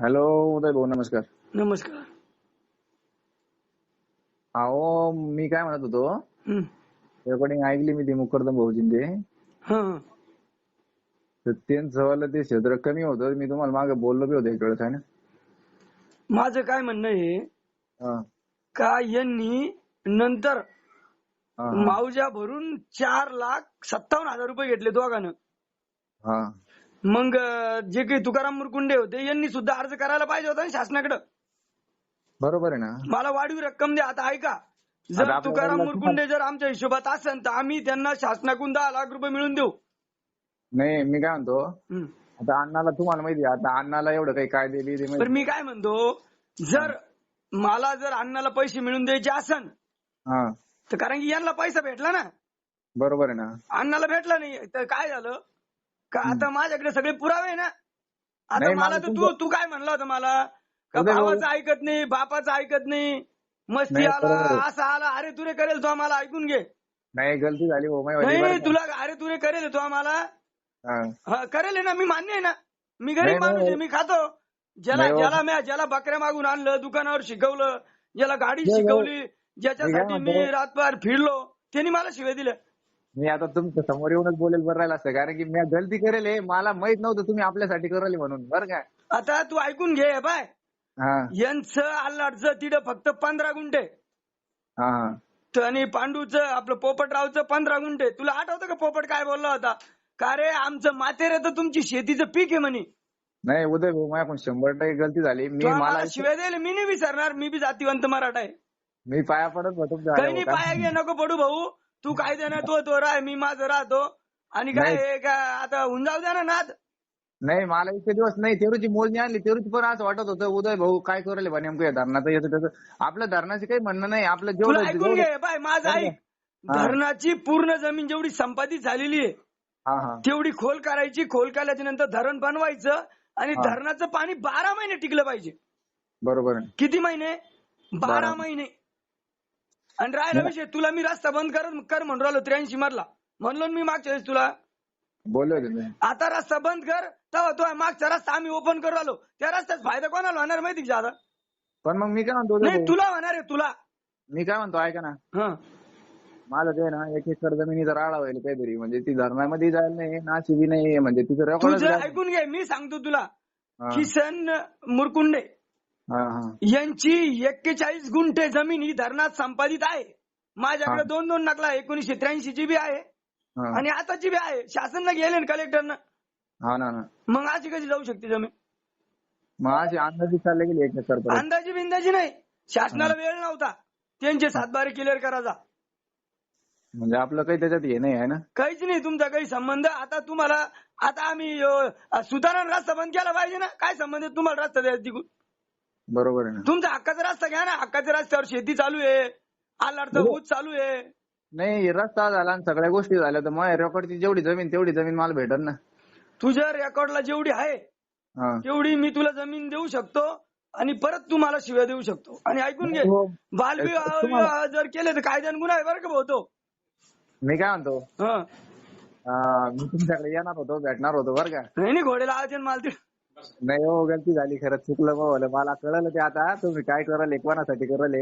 Hello उदय भाऊ नमस्कार. नमस्कार. अहो मी काय म्हणत होतो. रेकॉर्डिंग ऐकली मी ती मुकरदम भाऊजींचे. तर त्यांचं ते क्षेत्र कमी होतं. मी तुम्हाला मागे बोललो बी होतो वेळेस आहे ना? माझं काय म्हणणं आहे हा, का यांनी नंतर. मावजा भरून चार लाख सत्तावन्न हजार रुपये घेतले दोघांनं. हा. मग जे काही तुकाराम मुरकुंडे होते यांनी सुद्धा अर्ज करायला पाहिजे होता ना शासनाकडे. बरोबर आहे ना. मला वाढीव रक्कम द्या आता ऐका. जर तुकाराम मुरकुंडे जर आमच्या हिशोबात असेल तर आम्ही त्यांना शासनाकडून दहा लाख रुपये मिळून देऊ. नाही मी काय म्हणतो हं. आता अण्णाला तुम्हाला माहिती आता अण्णाला एवढं काही कायदे बियदे तर मी काय म्हणतो जर मला जर अण्णाला पैसे मिळून द्यायचे असन हा. तर कारण की यांना पैसा भेटला ना. बरोबर आहे ना. अण्णाला भेटला नाही तर काय झालं? का आता माझ्याकडे सगळे पुरावे आहे ना आता नाही, मला मला तर तू तू काय म्हणला होता मला का भावाचं ऐकत नाही बापाचं ऐकत नाही मस्ती नाही, आला आहे. असा आला अरे तुरे करेल तो आम्हाला ऐकून घे नाही गलती झाली हो नाही तुला अरे तुरे करेल तो आम्हाला हा हा, करेल आहे ना मी मान्य आहे ना मी नाही, गरीब माणूस आहे नाही. मी खातो ज्याला नाही, हो. ज्याला मी ज्याला बकऱ्या मागून आणलं दुकानावर शिकवलं ज्याला गाडी नाही, हो. शिकवली ज्याच्यासाठी मी काय मी म्हणतो? रातभर फिरलो त्यांनी मला शिवे दिले मी आता तुमच्यासमोर येऊनच बोलेल बरं राहिलं असतं. कारण की मी गलती करेल हे. मला माहीत नव्हतं तुम्ही आपल्यासाठी कराल म्हणून. बरं का? आता तू ऐकून घे बाय हा. यांचं अल्लाडचं तिथं फक्त पंधरा गुंठे. हा हा. आणि पांडूचं आपलं पोपटरावचं पंधरा गुंठे. तुला आठवतं का पोपट काय बोलला होता? का रे आमचं मातेर तर तुमची शेतीचं पीक आहे म्हणे. नाही उदय भाऊ माझ्याकडून शंभर टक्के गलती झाली. मी तू मला आम्हाला शिवाय द्यायला मी नाही विसरणार. मी बी जातीवंत मराठा आहे. मी पाया पडत होतो तुमच्या काही नाही. पाया घे नको पडू भाऊ. तू काय देणार तो तो राह मी माझं राहतो आणि काय नाही. हे का आता होऊन जाऊ द्या ना नाद नाही मला इतके दिवस नाही तेरूची मोजणी आणली तेरूची पण असं वाटत होतं उदय भाऊ काय करेल बा नेमकं या धरणाचं याचं त्याचं आपलं धरणाचं काही म्हणणं नाही आपलं तुला जेवढं ऐकून जेवढं- घे बाय माझं. ऐक हा. धरणाची पूर्ण जमीन जेवढी संपादित झालेली आहे हा हा तेवढी खोल करायची खोल केल्याच्यानंतर धरण बनवायचं आणि हा. धरणाचं पाणी बारा महिने टिकलं पाहिजे बरोबर आहे किती महिने बारा बारा. महिने आणि राहिला विषय तुला मी रस्ता बंद कर कर म्हणून राहिलो त्र्याऐंशी मधला. म्हणलो मी मागच्या वेळेस तुला. बोलले. आता रस्ता बंद कर तेव्हा तो मागचा रस्ता आम्ही ओपन करू आलो त्या रस्त्याचा फायदा कोणाला होणार माहिती का दादा? पण मग मी काय म्हणतो नाही तुला होणार आहे तुला. मी काय म्हणतो ऐका ना. हं. माझं ते ना एक एकर जमिनीचा राडा होईल काहीतरी. म्हणजे ती धरणामध्ये जायला नाही नाशी बी नाही म्हणजे तिचं ऐकून घे मी सांगतो तुला. किसन मुरकुंडे. यांची एक्केचाळीस गुंठे जमीन ही धरणात संपादित आहे. माझ्याकडे. दोन दोन नकला एकोणीशे त्र्याऐंशी ची बी आहे. आणि आताची बी आहे. शासनला गेले ना कलेक्टरनं. हा ना मग अशी कशी जाऊ शकते जमीन? मग अशी अंदाजे चालले गेली एक अंदाजी बिंदाजी नाही. शासनाला वेळ नव्हता. त्यांचे सातबारे क्लिअर करायचा. म्हणजे आपलं काही त्याच्यात हे नाही आहे ना? काहीच नाही. तुमचा काही संबंध. आता तुम्हाला आता आम्ही सुधारण रस्ता बंद केला पाहिजे ना? काय संबंध तुम्हाला रस्ता द्यायचा तिकडून. बरोबर आहे ना. तुमचा हक्काचा रस्ता घ्या ना. हक्काच्या रस्त्यावर शेती चालू आहे. आलाडचा. ऊस चालू आहे. नाही रस्ता झाला आणि सगळ्या गोष्टी झाल्या तर माझ्या रेकॉर्डची जेवढी जमीन तेवढी जमीन मला भेटल ना. तुझ्या रेकॉर्डला जेवढी आहे हा. तेवढी मी तुला जमीन देऊ शकतो आणि परत तुम्हाला शिव्या देऊ शकतो. आणि ऐकून घे हो. बालविवाह तुम्हाला- विवाह जर केले तर कायद्याने गुन्हा आहे बरं का भाऊ तो. मी काय म्हणतो? हं. अं, मी तुमच्याकडे येणार होतो भेटणार होतो बरं का. नाही नाही घोडे लावायचे ना मला ते नाही हो गलती झाली खरंच चुकलं भाऊ मला कळलं ते आता. तुम्ही काय कराल कोणासाठी कराल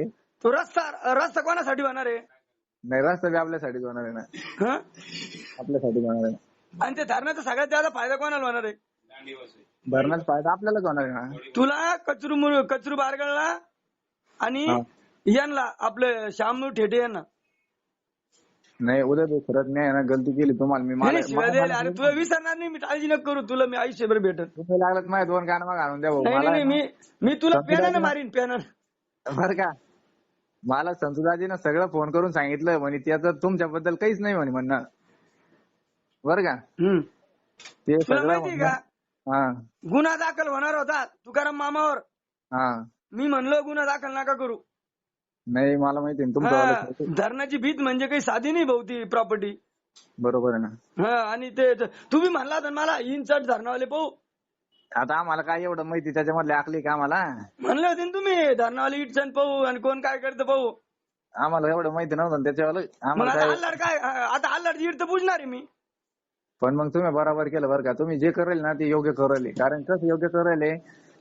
तो रस्ता रस्ता कोणासाठी होणार आहे? नाही रस्ता बी आपल्यासाठी होणार आहे ना. हं? आपल्यासाठी होणार आहे आणि ते धरणाचा सगळ्यात जास्त फायदा कोणाला होणार आहे? धरणाचा फायदा आपल्यालाच होणार आहे ना. तुला कचरू कचरू बारगळला आणि हा. यांना आपलं श्यामनू ठेटे यांना. नाही उद्या खरंच नाही ना गलती केली तुम्हाला. मी नाही, शिव्या द्यायला अरे तुला विसरणार नाही मी काळजी नको करू. तुला मी आयुष्यभर भेटत. तुम्ही लागलं माझ्या दोन कान मग आणून द्या भाऊ. नाही नाही मला नाही, मी मी तुला संपी पेनानं दादा- मारीन पेनानं बर का. मला संतुदाजीनं सगळं फोन करून सांगितलं म्हणे त्याचं तुमच्याबद्दल काहीच नाही म्हणे म्हणणं. बर का? हम्म. ते तुला सगळं माहिती का? म्हणणं- हा. गुन्हा दाखल होणार होता तुकाराम मामावर. हा. मी म्हणलो गुन्हा दाखल नका करू. नाही मला माहिती आहे. तुमचं धरणाची भीत म्हणजे काही साधी नाही भाऊ ती प्रॉपर्टी बरोबर आहे ना. हा आणि ते तुम्ही म्हणला ना मला इंचट धरणावाले पाहू आता आम्हाला काय एवढं माहिती त्याच्यामधले आखली का आम्हाला? म्हणले होते ना तुम्ही धरणावाले इटसन पाहू आणि कोण काय करतं पाहू. आम्हाला एवढं माहिती नव्हतं मग आम्हाला अल्लाड काय आता अल्लाड इट तर पुजणार आहे मी. पण मग तुम्ही बरोबर केलं बरं का. तुम्ही जे करेल ना ते योग्य करेल. कारण कसं योग्य करेल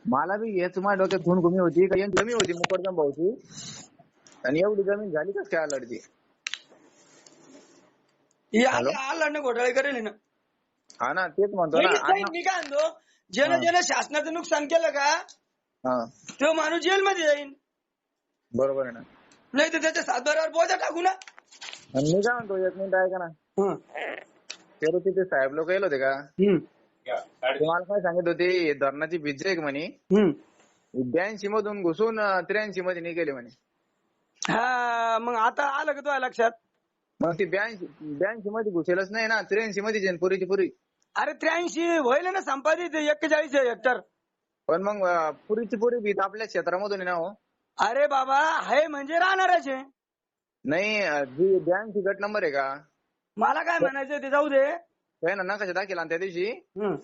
मला बी हेच माझ्या डोक्यात खून कमी होती. का कमी होती मुकडदम भाऊची. आणि एवढी जमीन झाली कस काय लढती ही हॅलो? आला घोटाळे करेल ना. हा ना तेच म्हणतो ना अण्णा- मी काय म्हणतो ज्यानं हा. ज्यानं शासनाचं नुकसान केलं का हा. तो माणूस जेलमध्ये जाईन. बरोबर आहे ना. नाही तर त्याच्या सातबारावर बोजा टाकू ना. आणि मी काय म्हणतो एक मिनिट ऐका ना. ते तिथे साहेब लोक येल होते का? हम्म. ते मला काय सांगत होते हे धरणाची भिज्ज आहे का म्हणे. ब्याऐंशी मधून घुसून त्र्याऐंशी मध्ये निघेले म्हणे. हा मग आता आलं का तुझ्या लक्षात? मग ती ब्याऐंशी ब्याऐंशी मध्ये घुसेलच नाही ना त्र्याऐंशी मध्ये जाईन पुरीची पुरी. अरे त्र्याऐंशी होईल ना संपादित एक्केचाळीस हेक्टर पण मग अं, पुरीची पुरी भीत आपल्या क्षेत्रामधून आहे ना हो. अरे बाबा आहे म्हणजे राहणारच आहे. नाही अं, जी ब्याऐंशी गट नंबर आहे का? मला काय म्हणायचं ते जाऊ दे. आहे ना नकाशा दाखिला आणि त्या दिवशी. हम्म.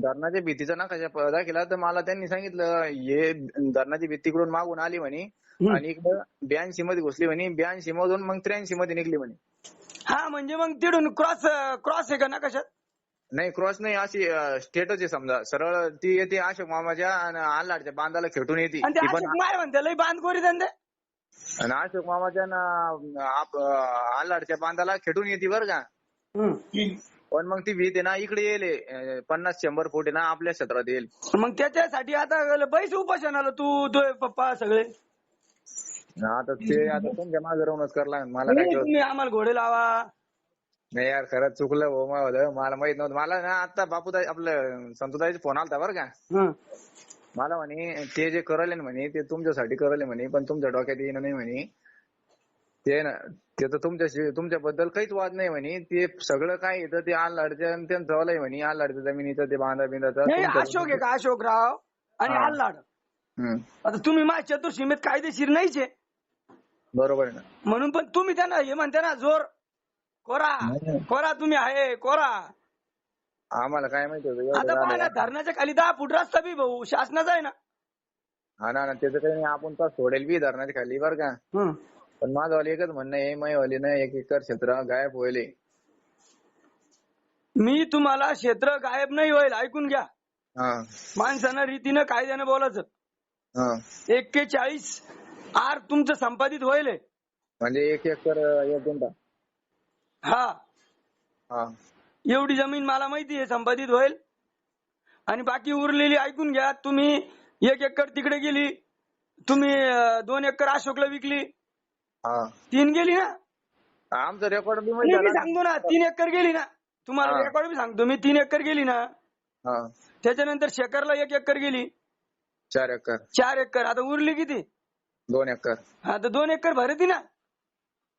धरणाच्या भीतीचा नकाशा प- दाखिला तर मला त्यांनी सांगितलं हे धरणाची भीती तिकडून मागून आली म्हणे. आणि इकडं ब्याऐंशी मध्ये घुसली म्हणे ब्याऐंशी मधून मग त्र्याऐंशी मध्ये निघली म्हणे. हा म्हणजे मग तिडून क्रॉस क्रॉस आहे का ना कशात? नाही क्रॉस नाही अशी स्टेटच आहे समजा. सरळ ती येते अशोक मामाच्या आणि आल्हाडच्या बांधाला खेटून येते. आणि ते ती पण अशोक माय म्हणते लय बांध कोरी धंदे. आणि अशोक मामाच्या न- आप- आल्हाडच्या बांधाला खेटून येते बरं का. पण मग ती भीत आहे ना इकडे येईल अं, पन्नास शंभर फूट आहे ना आपल्या क्षेत्रात येईल. मग त्याच्यासाठी आता बैस उपोषणाला तू तुझे पप्पा सगळे. आता ते आता तुमच्या मागे राहूनच करला मला काय कळत तुम्ही आम्हाला घोडे लावा. नाही यार खरंच चुकलं हो माझं मला माहीत नव्हतं. मला ना आता बापूताई आपलं संतुताईचा फोन आलता बरं का. हं. मला म्हणे ते जे करले ना म्हणे ते तुमच्यासाठी करले म्हणे पण तुमच्या डोक्यात येणं नाही म्हणे. ते ना ते तर तुमच्याशी तुमच्याबद्दल काहीच वाद नाही म्हणे. ते सगळं काय येतं ते आल्हाडच्या आणि त्यांचं आहे म्हणे. आल्हाडच्या जमिनीचं ते बांधा बिंदाचं नाही अशोक आहे का? अशोकराव आणि हा. हम्म. आता तुम्ही माझ्या चतुर्सीमेत कायदेशीर नाहीच. आहे बरोबर आहे ना. म्हणून पण तुम्ही त्यांना हे म्हणते ना जोर. कोरा. कोरा तुम्ही आहे कोरा. आम्हाला काय माहिती होतं आता पहा ना झालं. धरणाच्या खाली दहा फूट रस्ता बी भाऊ शासनाचा आहे ना. हा ना ना त्याचं काही नाही आपण तर सोडेल बी धरणाच्या खाली बरं का. हं. पण माझं वाली एकच म्हणणं आहे मैवाली ना एक एकर क्षेत्र गायब होईल. मी तुम्हाला क्षेत्र गायब नाही होईल ऐकून घ्या. हा. माणसानं रीतीनं कायद्यानं बोलायचं. हा. एक्केचाळीस आर तुमचं संपादित होईल म्हणजे एक एकर एक गुंठा. हा. हा. एवढी जमीन मला माहिती आहे संपादित होईल. आणि बाकी उरलेली ऐकून घ्या तुम्ही एक एकर तिकडे गेली तुम्ही दोन एकर अशोकला विकली. हा. तीन गेली ना? आमचं रेकॉर्ड बी मी सांगतो ना तीन एकर गेली ना. तुम्हाला. रेकॉर्ड बी सांगतो मी तीन एकर गेली ना. हा. त्याच्यानंतर शेखरला एक एकर गेली. चार एकर. चार एकर. आता उरली किती? दोन एकर. हा तर दोन एकर भरती ना?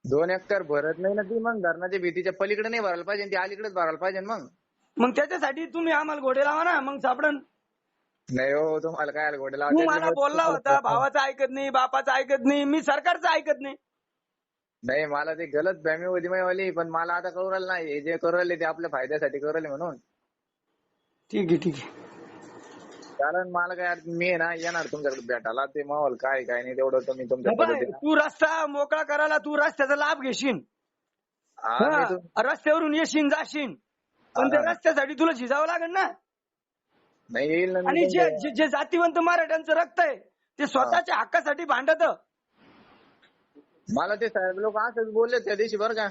दोन एकर भरत नाही ना ती मग. धरणाच्या भीतीच्या पलीकडे नाही भरायला पाहिजे ती अलीकडेच भरायला पाहिजे ना मग. मग त्याच्यासाठी तुम्ही आम्हाला घोडे लावा ना मग सापडन. नाही हो तुम्हाला काय आलं गोडे तू मला बोलला होता भावाचं ऐकत नाही बापाचं ऐकत नाही मी सरकारचं ऐकत नाही. नाही मला ते गलत फॅमी होती मैवाली पण मला आता करू राहिलं नाही. हे जे करू राहिले ते आपल्या फायद्यासाठी करू राहिले म्हणून. ठीक आहे ठीक आहे. कारण मला काय मी ना येणार तुमच्याकडे भेटायला. ते माहोल काय काय नाही तेवढं तुम्ही तुमच्या पद्धतीने तू रस्ता मोकळा करायला तू रस्त्याचा लाभ घेशील. हा, मी तुम- रस्त्यावरून येशील जाशील पण त्या हा. रस्त्यासाठी तुला झिजावं लागेल ना. नाही येईल ना मी आणि जे तुमच्या- जे- जे जातीवंत मराठ्यांचं रक्त आहे ते स्वतःच्या हक्कासाठी भांडत. मला ते साहेब लोक असंच बोलले त्या दिवशी बरं का.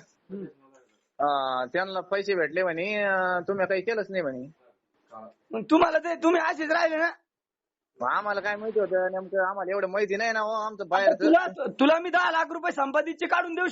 अं, त्यांना पैसे भेटले म्हणे अं, तुम्ही काही केलंच नाही म्हणे. मग तुम्हाला ते तुम्ही असेच राहिले ना. मग आम्हाला काय माहिती होतं नेमकं आम्हाला एवढं माहिती नाही ना हो आमचं आता बाहेरचं. तुला तुला मी दहा लाख रुपये संपादितचे काढून देऊ